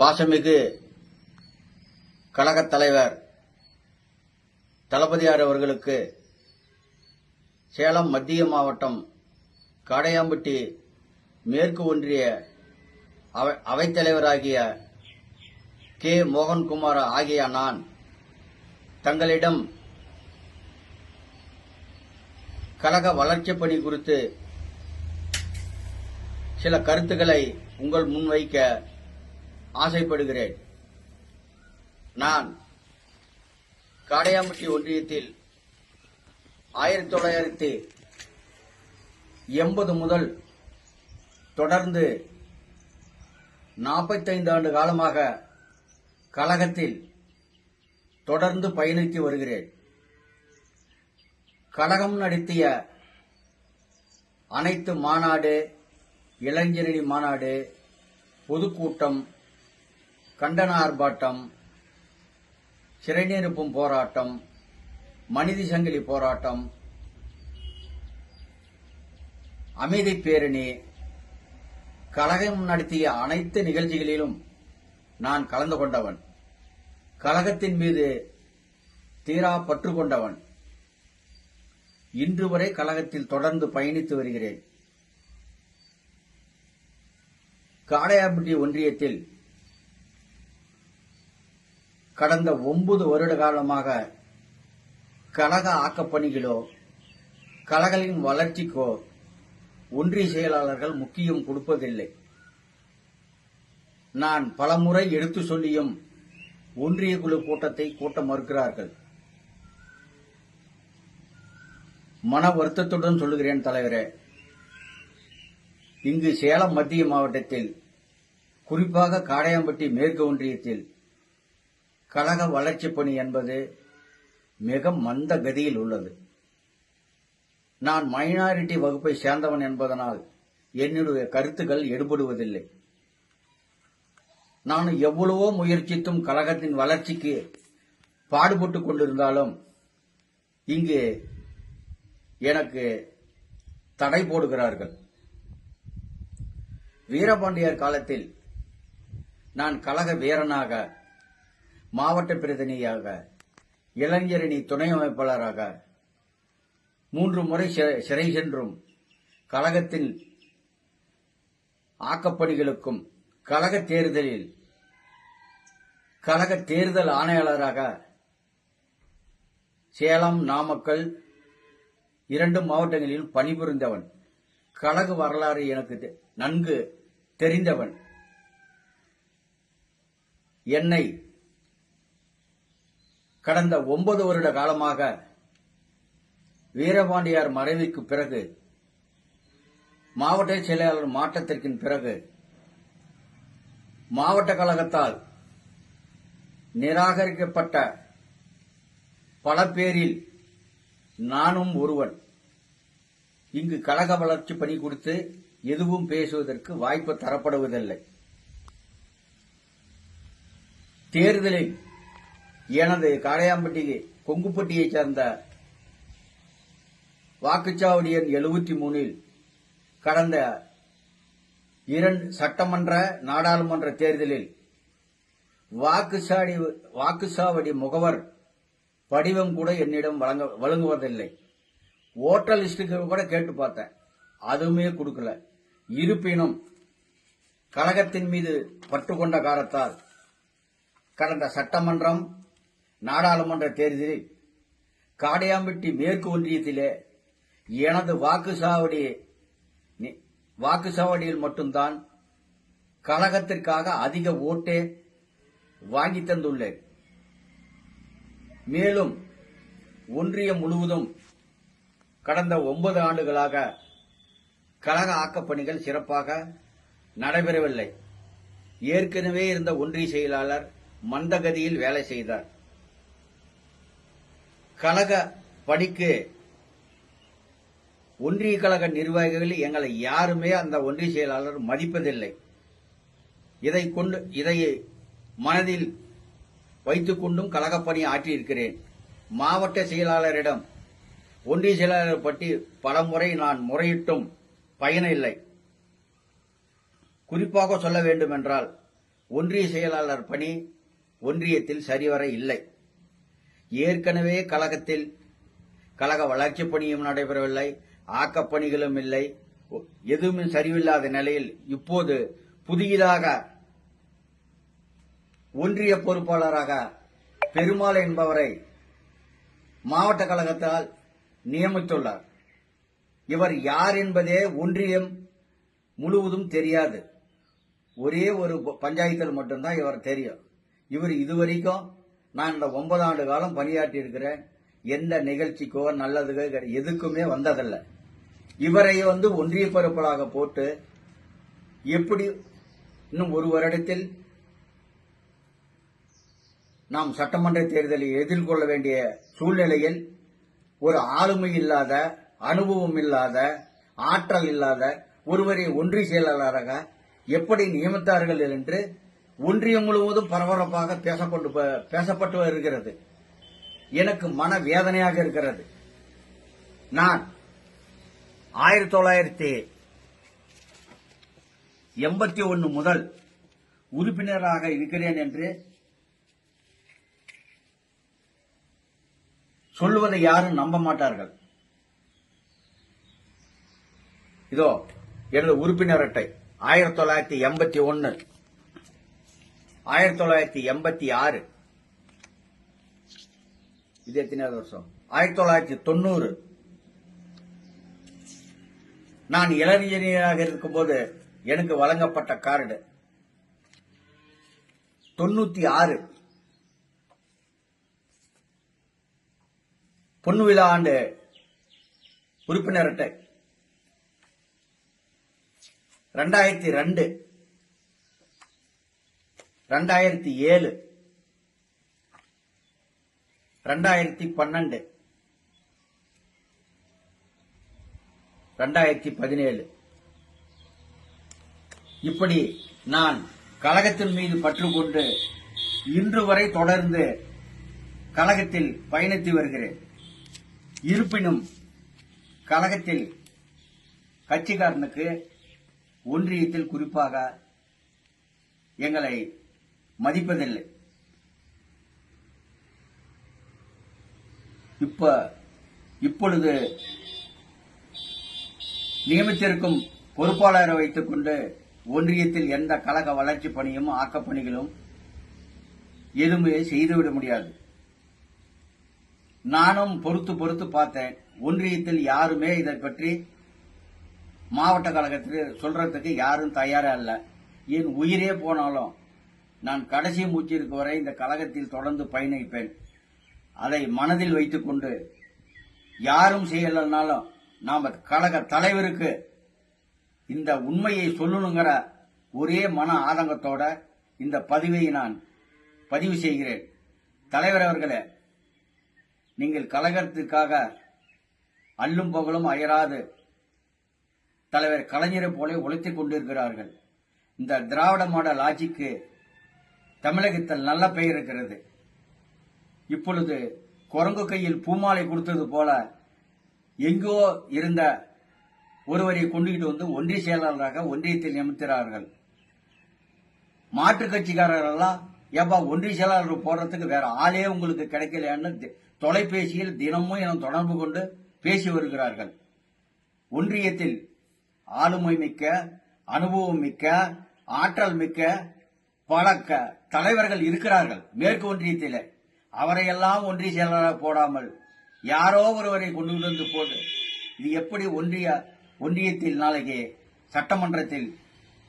பாசமிகு கழகத் தலைவர் தளபதியார் அவர்களுக்கு சேலம் மத்திய மாவட்டம் காடையாம்பட்டி மேற்கு ஒன்றிய அவைத்தலைவராகிய கே. மோகன்குமார் ஆகிய நான் தங்களிடம் கழக வளர்ச்சிப் பணி குறித்து சில கருத்துக்களை உங்கள் முன்வைக்க ஆசைப்படுகிறேன். நான் காடையாம்பட்டி ஒன்றியத்தில் ஆயிரத்தி தொள்ளாயிரத்தி எண்பது முதல் தொடர்ந்து நாற்பத்தைந்து ஆண்டு காலமாக கழகத்தில் தொடர்ந்து பயணித்து வருகிறேன். கழகம் நடத்திய அனைத்து மாநாடு இளைஞரணி மாநாடு பொதுக்கூட்டம் கண்டன ஆர்ப்பாட்டம் சிறைநிரப்பும் போராட்டம் மனித சங்கிலி போராட்டம் அமைதி பேரணி கழகம் நடத்திய அனைத்து நிகழ்ச்சிகளிலும் நான் கலந்து கொண்டவன். கழகத்தின் மீது தீரா பற்று கொண்டவன். இன்று வரை கழகத்தில் தொடர்ந்து பயணித்து வருகிறேன். காடையாம்பட்டி ஒன்றியத்தில் கடந்த ஒன்பது வருட காலமாக கழக ஆக்கப்பணிகளோ கழகங்களின் வளர்ச்சிக்கோ ஒன்றிய செயலாளர்கள் முக்கியம் கொடுப்பதில்லை. நான் பலமுறை எடுத்து சொல்லியும் ஒன்றிய குழு கூட்டத்தை கூட்ட மறுக்கிறார்கள். மன வருத்தத்துடன் சொல்லுகிறேன் தலைவரே. இங்கு சேலம் மத்திய மாவட்டத்தில் குறிப்பாக காடையாம்பட்டி மேற்கு ஒன்றியத்தில் கழக வளர்ச்சிப் பணி என்பது மிக மந்த கதியில் உள்ளது. நான் மைனாரிட்டி வகுப்பை சேர்ந்தவன் என்பதனால் என்னுடைய கருத்துக்கள் எடுபடுவதில்லை. நான் எவ்வளவோ முயற்சித்தும் கழகத்தின் வளர்ச்சிக்கு பாடுபட்டுக் கொண்டிருந்தாலும் இங்கு எனக்கு தடை போடுகிறார்கள். வீரபாண்டியர் காலத்தில் நான் கழக வீரனாக மாவட்ட பிரதிநிதியாக இளைஞரணி துணை அமைப்பாளராக மூன்று முறை சிறை சென்றும் கழகத்தின் ஆக்கப்பணிகளுக்கும் கழக தேர்தலில் கழக தேர்தல் ஆணையாளராக சேலம் நாமக்கல் இரண்டு மாவட்டங்களில் பணிபுரிந்தவன் கழக வரலாறு எனக்கு நன்கு தெரிந்தவன். என்னை கடந்த ஒன்பது வருட காலமாக வீரபாண்டியார் மறைவுக்கு பிறகு மாவட்ட செயலாளர் மாற்றத்திற்கு பிறகு மாவட்ட கழகத்தால் நிராகரிக்கப்பட்ட பல பேரில் நானும் ஒருவன். இங்கு கழக வளர்ச்சி பணி குறித்து எதுவும் பேசுவதற்கு வாய்ப்பு தரப்படுவதில்லை. தேர்தலில் எனது காளையாம்பட்டி கொங்குப்பட்டியைச் சேர்ந்த வாக்குச்சாவடி எண் எழுபத்தி மூணில் கடந்த இரண்டு சட்டமன்ற நாடாளுமன்ற தேர்தலில் வாக்குச்சாடி வாக்குச்சாவடி முகவர் படிவம் கூட என்னிடம் வழங்க வழங்குவதில்லை. ஓட்டர் லிஸ்டுக்கு கூட கேட்டு பார்த்தேன். அதுவுமே கொடுக்கல. இருப்பினும் கழகத்தின் மீது பற்று கொண்ட கடந்த சட்டமன்றம் நாடாளுமன்ற தேர்தலில் காடையாம்பட்டி மேற்கு ஒன்றியத்திலே எனது வாக்குச்சாவடி நி- வாக்குச்சாவடியில் மட்டும்தான் கழகத்திற்காக அதிக ஓட்டே வாங்கி தந்துள்ளேன். மேலும் ஒன்றியம் முழுவதும் கடந்த ஒன்பது ஆண்டுகளாக கழக ஆக்கப்பணிகள் சிறப்பாக நடைபெறவில்லை. ஏற்கனவே இருந்த ஒன்றிய செயலாளர் மந்தகதியில் வேலை செய்தார். கழக பணிக்கு ஒன்றிய கழக நிர்வாகிகள் எங்களை யாருமே அந்த ஒன்றிய செயலாளர் மதிப்பதில்லை. இதை கொண்டு இதை மனதில் வைத்துக் கொண்டும் கழகப்பணி ஆற்றியிருக்கிறேன். மாவட்ட செயலாளரிடம் ஒன்றிய செயலாளர் பற்றி பல முறை நான் முறையிட்டும் பயனில்லை குறிப்பாக சொல்ல வேண்டுமென்றால் ஒன்றிய செயலாளர் பணி ஒன்றியத்தில் சரிவர இல்லை. ஏற்கனவே கழகத்தில் கழக வளர்ச்சிப் பணியும் நடைபெறவில்லை ஆக்கப்பணிகளும் இல்லை. எதுவுமே சரிவில்லாத நிலையில் இப்போது புதியதாக ஒன்றிய பொறுப்பாளராக பெருமாள் என்பவரை மாவட்ட கழகத்தால் நியமித்துள்ளார். இவர் யார் என்பதே ஒன்றியம் முழுவதும் தெரியாது. ஒரே ஒரு ப- பஞ்சாயத்தில் மட்டும்தான் இவர் தெரியும். இவர் இதுவரைக்கும் நான் இந்த ஒன்பது ஆண்டு காலம் பணியாற்றி இருக்கிறேன் எந்த நிகழ்ச்சிக்கோ நல்லதுக்கோ எதுக்குமே வந்ததில்லை. இவரை வந்து ஒன்றிய பரப்பலாக போட்டு எப்படி இன்னும் ஒரு வருடத்தில் நாம் சட்டமன்ற தேர்தலை எதிர்கொள்ள வேண்டிய சூழ்நிலையில் ஒரு ஆளுமை இல்லாத அனுபவம் இல்லாத ஆற்றல் இல்லாத ஒருவரை ஒன்றிய செயலாளராக எப்படி நியமித்தார்கள் என்று ஒன்றியம் முழுவதும் பரபரப்பாக பேசப்பட்டு ப- பேசப்பட்டு இருக்கிறது எனக்கு மன வேதனையாக இருக்கிறது. நான் ஆயிரத்தி தொள்ளாயிரத்தி எண்பத்தி ஒன்று முதல் உறுப்பினராக இருக்கிறேன் என்று சொல்லுவதை யாரும் நம்ப மாட்டார்கள். இதோ எனது உறுப்பினர் அட்டை ஆயிரத்தி தொள்ளாயிரத்தி எண்பத்தி ஒன்று ஆயிரத்தி தொள்ளாயிரத்தி எண்பத்தி ஆறு. இது எத்தனையாவது வருஷம். ஆயிரத்தி தொள்ளாயிரத்தி தொண்ணூறு. நான் இளநீராக இருக்கும்போது எனக்கு வழங்கப்பட்ட கார்டு தொண்ணூத்தி ஆறு. பொன்னு விழா ஆண்டு உறுப்பினர் ரெண்டாயிரத்தி ரெண்டு. ரெண்டாயிரத்தி ஏழு. ரெண்டாயிரத்தி பன்னெண்டு. ரெண்டாயிரத்தி பதினேழு. இப்படி நான் கழகத்தின் மீது பற்று கொண்டு இன்று வரை தொடர்ந்து கழகத்தில் பயணித்து வருகிறேன். இருப்பினும் கழகத்தில் கட்சிக்காரனுக்கு ஒன்றியத்தில் குறிப்பாக எங்களை மதிப்பதில்லை. இப்ப இப்பொழுது நியமித்திருக்கும் பொறுப்பாளரை வைத்துக் கொண்டு ஒன்றியத்தில் எந்த கழக வளர்ச்சி பணியும் ஆக்கப்பணிகளும் எதுவுமே செய்துவிட முடியாது. நானும் பொறுத்து பொறுத்து பார்த்தேன். ஒன்றியத்தில் யாருமே இதை பற்றி மாவட்ட கழகத்துக்கு சொல்றதுக்கு யாரும் தயாரா இல்லை. என் உயிரே போனாலும் நான் கடைசி மூச்சிற்கு வரை இந்த கழகத்தில் தொடர்ந்து பயணிப்பேன். அதை மனதில் வைத்துக்கொண்டு யாரும் செய்யலைனாலும் நாம் கழக தலைவருக்கு இந்த உண்மையை சொல்லணுங்கிற ஒரே மன ஆதங்கத்தோட இந்த பதிவை நான் பதிவு செய்கிறேன். தலைவர் அவர்களே நீங்கள் கழகத்திற்காக அல்லும் பகலும் அயராது. தலைவர் கலைஞரை போல உழைத்துக் கொண்டிருக்கிறார்கள். இந்த திராவிட மாடல் ஆட்சிக்கு தமிழகத்தில் நல்ல பெயர் இருக்கிறது. இப்பொழுது குரங்கு கையில் பூமாலை கொடுத்தது போல எங்கோ இருந்த ஒருவரை கொண்டுகிட்டு வந்து ஒன்றிய செயலாளராக ஒன்றியத்தில் நியமிக்கிறார்கள் மாற்றுக் கட்சிக்காரர்கள்லாம் ஏப்பா ஒன்றிய செயலாளர் போடுறதுக்கு வேற ஆளே உங்களுக்கு கிடைக்கலையான்னு தொலைபேசியில் தினமும் என தொடர்பு கொண்டு பேசி வருகிறார்கள். ஒன்றியத்தில் ஆளுமை மிக்க அனுபவம் மிக்க ஆற்றல் மிக்க பல தலைவர்கள் இருக்கிறார்கள். மேற்கு ஒன்றியத்தில். அவரையெல்லாம் ஒன்றிய செயலாளராக போடாமல் யாரோ ஒருவரை கொண்டு வந்து போட்டு இது எப்படி ஒன்றிய ஒன்றியத்தில் நாளைக்கு சட்டமன்றத்தில்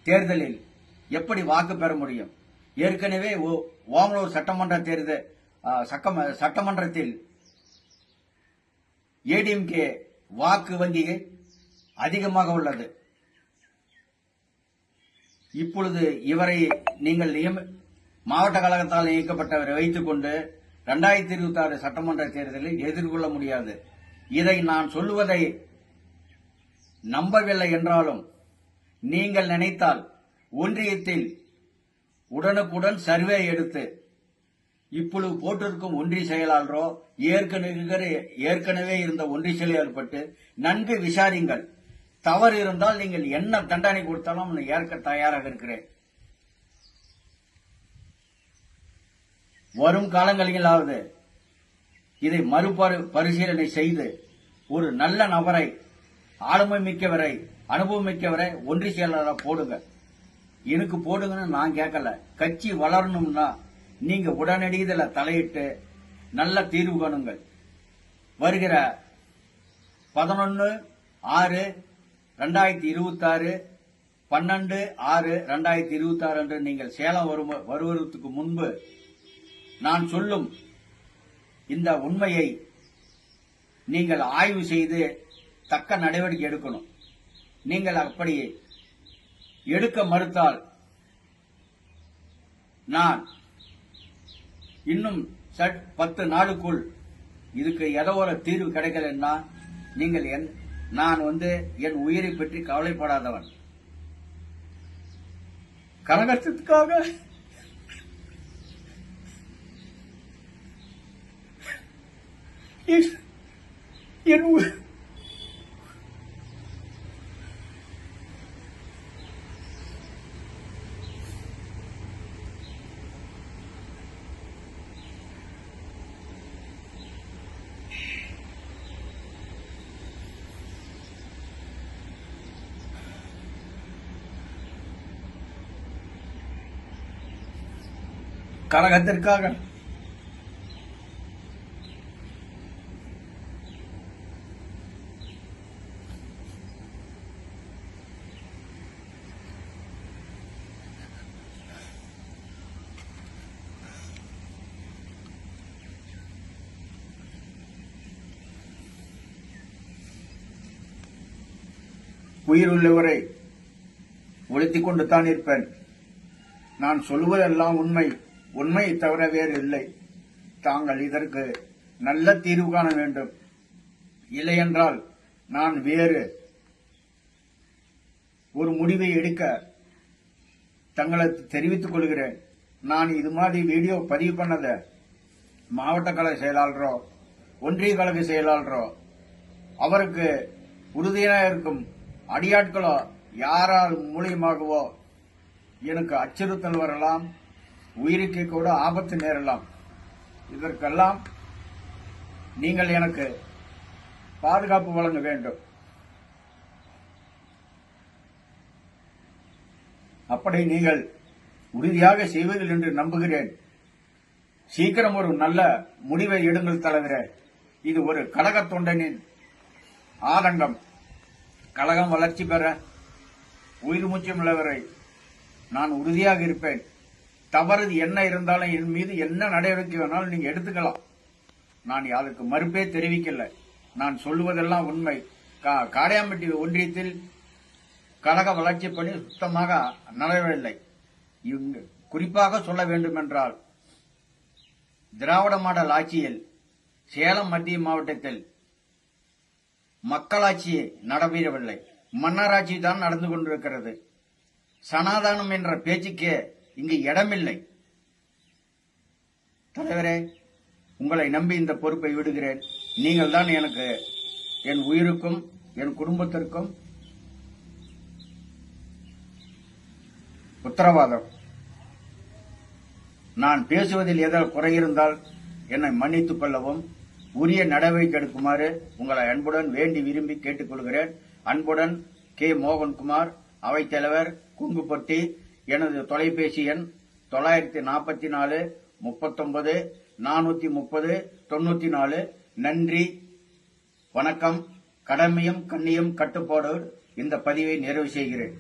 தேர்தலில் எப்படி வாக்கு பெற முடியும்? ஏற்கனவே ஓ- ஓமலூர் சட்டமன்ற தேர்தல் சக்கம- சட்டமன்றத்தில் ஏடிஎம்கே வாக்கு வங்கிகள் அதிகமாக உள்ளது. இப்பொழுது இவரை நீங்கள் நியம மாவட்ட கழகத்தால் நியமிக்கப்பட்டவரை வைத்துக் கொண்டு இரண்டாயிரத்தி இருபத்தி ஆறு சட்டமன்ற தேர்தலில் எதிர்கொள்ள முடியாது. இதை நான் சொல்லுவதை நம்பவில்லை என்றாலும் நீங்கள் நினைத்தால் ஒன்றியத்தில் உடனுக்குடன் சர்வே எடுத்து இப்பொழுது போட்டிருக்கும் ஒன்றிய செயலாளரோ ஏற்கனவே ஏற்கனவே இருந்த ஒன்றிய செயலாளர் பட்டு நன்கு விசாரிங்கள். தவறு இருந்தால் நீங்கள் என்ன தண்டனை கொடுத்தாலும் நான் ஏற்க தயாராக இருக்கிறேன். வரும் காலங்களிலாவது இதை மறுபரி பரிசீலனை செய்து ஒரு நல்ல நபரை ஆளுமை மிக்கவரை அனுபவம் மிக்கவரை ஒன்றி செயலாளராக போடுங்க. எனக்கு போடுங்கன்னு நான் கேட்கல. கட்சி வளரணும்னா நீங்க உடனடி தலையிட்டு நல்ல தீர்வு காணுங்கள். வருகிற பதினொன்று ஆறு ரெண்டாயிரத்தி இருபத்தி ஆறு பன்னெண்டு ஆறு ரெண்டாயிரத்தி இருபத்தி ஆறு அன்று நீங்கள் சேலம் வரும் வருவதற்கு முன்பு நான் சொல்லும் இந்த உண்மையை நீங்கள் ஆய்வு செய்து தக்க நடவடிக்கை எடுக்கணும். நீங்கள் அப்படி எடுக்க மறுத்தால் நான் இன்னும் சட் பத்து நாளுக்குள் இதுக்கு ஏதோ ஒரு தீர்வு கிடைக்கலன்னா நீங்கள் என் நான் வந்து என் உயிரை பற்றி கவலைப்படாதவன். கரகத்துக்காக என் நரகத்திற்காக உயிர் உள்ளவரை ஒழித்துக் கொண்டு தான் இருப்பேன். நான் சொல்வதெல்லாம் உண்மை. உண்மையை தவிர வேறு இல்லை. தாங்கள் இதற்கு நல்ல தீர்வு காண வேண்டும். இல்லையென்றால் நான் வேறு ஒரு முடிவை எடுக்க தங்களுக்கு தெரிவித்துக் கொள்கிறேன். நான் இது மாதிரி வீடியோ பதிவு பண்ணத மாவட்ட கழக செயலாளரோ ஒன்றிய கழக செயலாளரோ அவருக்கு உறுதியாக இருக்கும் அடியாட்களோ யாரால் மூலியமாகவோ எனக்கு அச்சுறுத்தல் வரலாம். உயிருக்கு கூட ஆபத்து நேரலாம். இதற்கெல்லாம் நீங்கள் எனக்கு பாதுகாப்பு வழங்க வேண்டும். அப்படி நீங்கள் உறுதியாக செய்வீர்கள் என்று நம்புகிறேன். சீக்கிரம் ஒரு நல்ல முடிவை எடுங்கள் தலைவரே. இது ஒரு கழக தொண்டனின் ஆதங்கம். கழகம் வளர்ச்சி பெற உயிர் மூச்சம் உள்ளவரை நான் உறுதியாக இருப்பேன். தவறு என்ன இருந்தாலும் என் மீது என்ன நடவடிக்கை வேணாலும் நீங்க எடுத்துக்கலாம். நான் அதுக்கு மறுப்பே தெரிவிக்கல. நான் சொல்லுவதெல்லாம் உண்மை. கா- காடையாம்பட்டி ஒன்றியத்தில் கழக வளர்ச்சி பணி சுத்தமாக நடவவில்லை இங்கு குறிப்பாக சொல்ல வேண்டுமென்றால் திராவிட மாடல் ஆட்சியில் சேலம் மத்திய மாவட்டத்தில் மக்களாட்சி நடைபெறவில்லை. மன்னராட்சி தான் நடந்து கொண்டிருக்கிறது. சனாதனம் என்ற பேச்சுக்கே இங்கு இடமில்லை. தலைவரே உங்களை நம்பி இந்த பொறுப்பை விடுகிறேன். நீங்கள் தான் எனக்கு என் உயிருக்கும் என் குடும்பத்திற்கும் உத்தரவாதம். நான் பேசுவதில் ஏதாவது குறை இருந்தால் என்னை மன்னித்துக் கொள்ளவும் உரிய நடவடிக்கை எடுக்குமாறு உங்களை அன்புடன் வேண்டி விரும்பி கேட்டுக்கொள்கிறேன் அன்புடன் கே. மோகன்குமார் அவைத்தலைவர் குங்குப்பட்டி எனது தொலைபேசி எண் தொள்ளாயிரத்தி நாற்பத்தி நாலு முப்பத்தொன்பது நானூத்தி முப்பது தொண்ணூத்தி நாலு. நன்றி. வணக்கம். கடமையும் கண்ணியும் கட்டுப்பாடு இந்த பதிவை நிறைவு செய்கிறேன்.